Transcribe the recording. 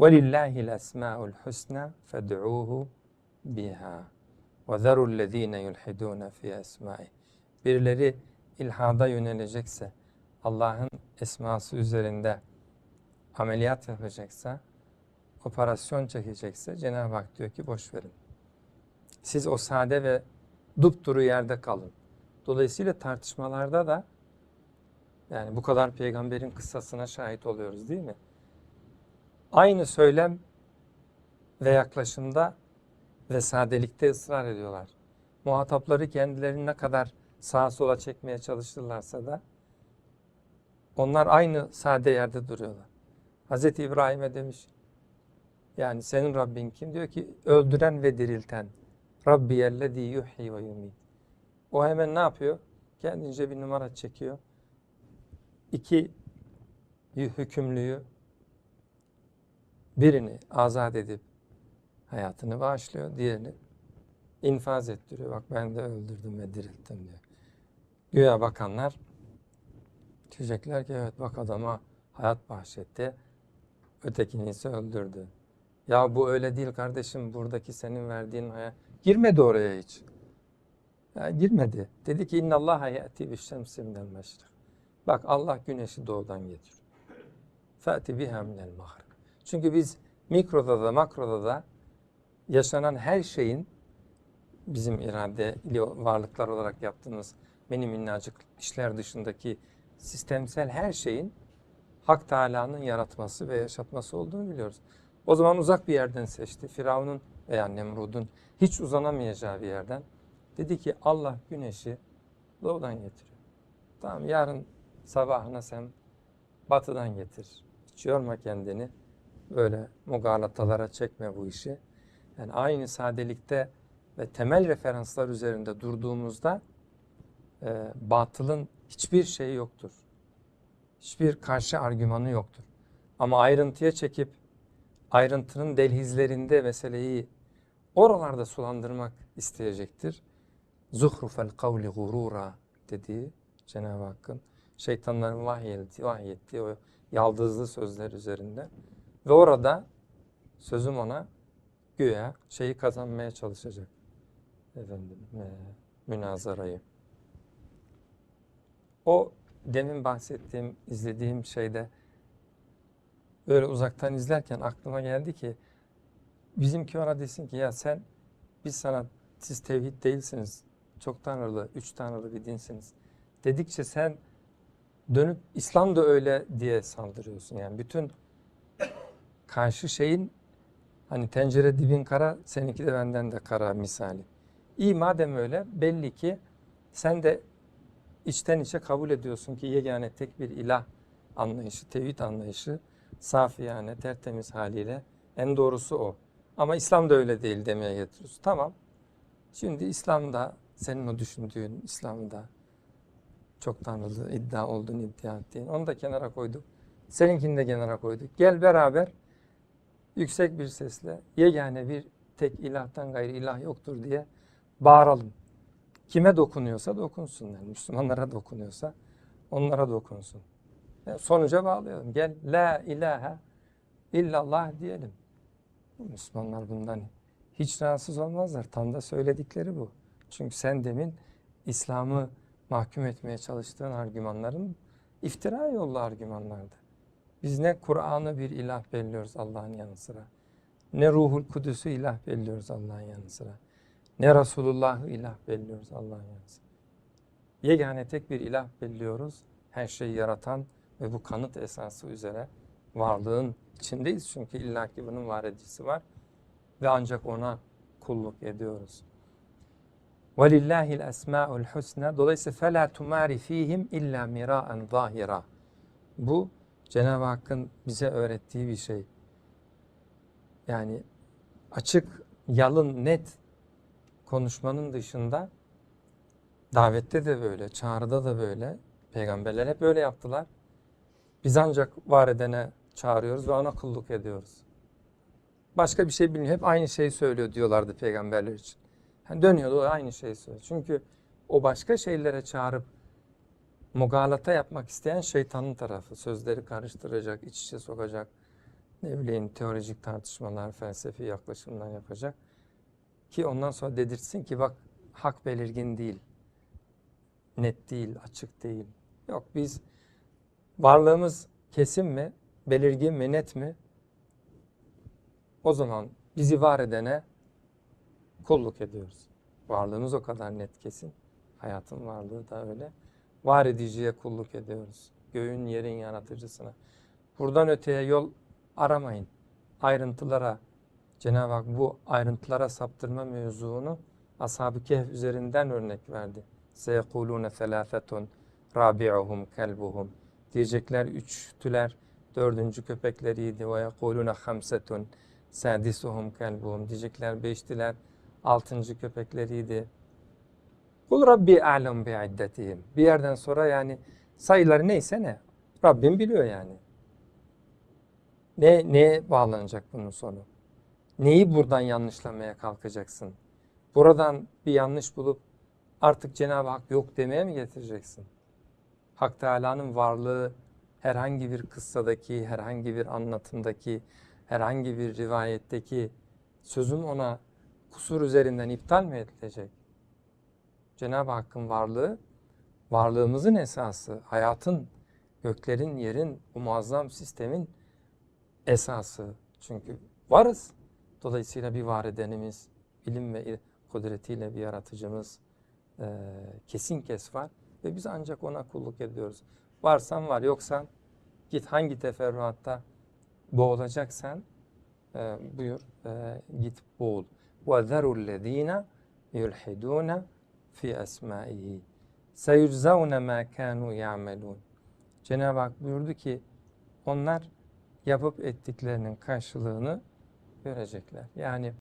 وَلِلَّهِ الْأَسْمَاءُ الْحُسْنَى فَادْعُوهُ بِهَا وَذَرُوا الَّذ۪ينَ يُلْحِدُونَ فِي أَسْمَائِهِ Birileri ilhada yönelecekse, Allah'ın esması üzerinde ameliyat yapacaksa, operasyon çekecekse Cenab-ı Hak diyor ki boş verin. Siz o sade ve dupduru yerde kalın. Dolayısıyla tartışmalarda da yani bu kadar peygamberin kıssasına şahit oluyoruz değil mi? Aynı söylem ve yaklaşımda ve sadelikte ısrar ediyorlar. Muhatapları kendilerini ne kadar sağa sola çekmeye çalışırlarsa da onlar aynı sade yerde duruyorlar. Hazreti İbrahim'e demiş yani senin Rabbin kim? Diyor ki öldüren ve dirilten. Rabbi yellezî yuhyi ve yumit. O hemen ne yapıyor? Kendince bir numara çekiyor. İki hükümlüyü birini azat edip hayatını bağışlıyor. Diğerini infaz ettiriyor. Bak ben de öldürdüm ve dirilttim diyor. Güya bakanlar diyecekler ki evet bak adama hayat bahşetti. Ötekini ise öldürdü. Ya bu öyle değil kardeşim buradaki senin verdiğin hayat. Girmedi oraya hiç. Ya girmedi. Dedi ki inna Allah yati bi şemsi minel. Bak Allah güneşi doğudan getiriyor. Fati biha minel maghrib. Çünkü biz mikroda da makroda da yaşanan her şeyin bizim iradeli varlıklar olarak yaptığımız benim minnacık işler dışındaki sistemsel her şeyin Hak Teala'nın yaratması ve yaşatması olduğunu biliyoruz. O zaman uzak bir yerden seçti. Firavun'un veya Nemrud'un hiç uzanamayacağı bir yerden. Dedi ki Allah güneşi doğudan getiriyor. Tamam yarın sabahına sen batıdan getir. Hiç yorma kendini. Böyle mugalatalara çekme bu işi. Yani aynı sadelikte ve temel referanslar üzerinde durduğumuzda e, batılın hiçbir şeyi yoktur. Hiçbir karşı argümanı yoktur. Ama ayrıntıya çekip ayrıntının delhizlerinde meseleyi oralarda sulandırmak isteyecektir. Zuhrufel kavli gurura dediği Cenab-ı Hakk'ın şeytanların vahyettiği, vahyettiği o yaldızlı sözler üzerinde ve orada sözüm ona güya şeyi kazanmaya çalışacak efendim e, münazarayı. O demin bahsettiğim, izlediğim şeyde böyle uzaktan izlerken aklıma geldi ki bizimki ona desin ki ya sen biz sana siz tevhid değilsiniz. Çok tanrılı, üç tanrılı bir dinsiniz. Dedikçe sen dönüp İslam da öyle diye saldırıyorsun. Yani bütün karşı şeyin hani tencere dibin kara, seninki de benden de kara misali. İyi madem öyle belli ki sen de içten içe kabul ediyorsun ki yegane tek bir ilah anlayışı, tevhid anlayışı safi yani tertemiz haliyle en doğrusu o. Ama İslam da öyle değil demeye getiriyorsun. Tamam. Şimdi İslam'da senin o düşündüğün İslam'da çok tanrılı iddia olduğunu iddia ettiğin onu da kenara koyduk. Seninkini de kenara koyduk. Gel beraber yüksek bir sesle yegane bir tek ilahtan gayrı ilah yoktur diye bağıralım. Kime dokunuyorsa dokunsun. Yani Müslümanlara dokunuyorsa onlara dokunsun. Yani sonuca bağlayalım. Gel la ilahe illallah diyelim. Müslümanlar bundan hiç rahatsız olmazlar. Tam da söyledikleri bu. Çünkü sen demin İslam'ı mahkum etmeye çalıştığın argümanların iftira yollu argümanlardı. Biz ne Kur'an'ı bir ilah belliyoruz Allah'ın yanı sıra. Ne Ruhul Kudüs'ü ilah belliyoruz Allah'ın yanı sıra. Ne Resulullah'ı ilah belliyoruz Allah'ın yanı sıra. Yegane tek bir ilah belliyoruz. Her şeyi yaratan ve bu kanıt esası üzere varlığın içindeyiz. Çünkü illaki bunun var edicisi var. Ve ancak ona kulluk ediyoruz. وَلِلَّهِ الْاَسْمَاءُ الْحُسْنَى Dolayısıyla فَلَا تُمَارِ ف۪يهِمْ اِلَّا مِرَاءً ظَاهِرًا Bu Cenab-ı Hakk'ın bize öğrettiği bir şey. Yani açık, yalın, net konuşmanın dışında davette de böyle, çağrıda da böyle. Peygamberler hep böyle yaptılar. Biz ancak var edene çağırıyoruz ve ona kulluk ediyoruz. Başka bir şey bilmiyor. Hep aynı şeyi söylüyor diyorlardı peygamberler için. Yani dönüyordu o aynı şeyi söylüyor. Çünkü o başka şeylere çağırıp mugalata yapmak isteyen şeytanın tarafı. Sözleri karıştıracak, iç içe sokacak. ne bileyim teolojik tartışmalar, felsefi yaklaşımlar yapacak. Ki ondan sonra dedirtsin ki bak hak belirgin değil, net değil, açık değil. Yok biz varlığımız kesin mi, belirgin mi, net mi? O zaman bizi var edene kulluk ediyoruz. Varlığımız o kadar net kesin. Hayatın varlığı da öyle. Var ediciye kulluk ediyoruz. Göğün yerin yaratıcısına. Buradan öteye yol aramayın. Ayrıntılara, Cenab-ı Hak bu ayrıntılara saptırma mevzuunu Ashab-ı Kehf üzerinden örnek verdi. Seyekulune felâfetun rabi'uhum kelbuhum. Diyecekler üçtüler, dördüncü köpekleriydi. Ve yekulune hamsetun sadisuhum kelbuhum. Diyecekler beştiler, altıncı köpekleriydi. Kul Rabbi a'lem bi'iddetihim. Bir yerden sonra yani sayıları neyse ne. Rabbim biliyor yani. Ne neye bağlanacak bunun sonu? Neyi buradan yanlışlamaya kalkacaksın? Buradan bir yanlış bulup artık Cenab-ı Hak yok demeye mi getireceksin? Hak Teala'nın varlığı herhangi bir kıssadaki, herhangi bir anlatımdaki, herhangi bir rivayetteki sözün ona kusur üzerinden iptal mi edilecek? Cenab-ı Hakk'ın varlığı, varlığımızın esası, hayatın, göklerin, yerin, bu muazzam sistemin esası. Çünkü varız. Dolayısıyla bir var edenimiz, ilim ve kudretiyle bir yaratıcımız eee, kesin kes var. Ve biz ancak ona kulluk ediyoruz. Varsan var, yoksan git hangi teferruatta boğulacaksan eee, buyur eee, git boğul. وَذَرُوا الَّذ۪ينَ يُلْحِدُونَ fi esmaihi. Seyuczavne ma kanu ya'melun. Cenab-ı Hak buyurdu ki onlar yapıp ettiklerinin karşılığını görecekler. Yani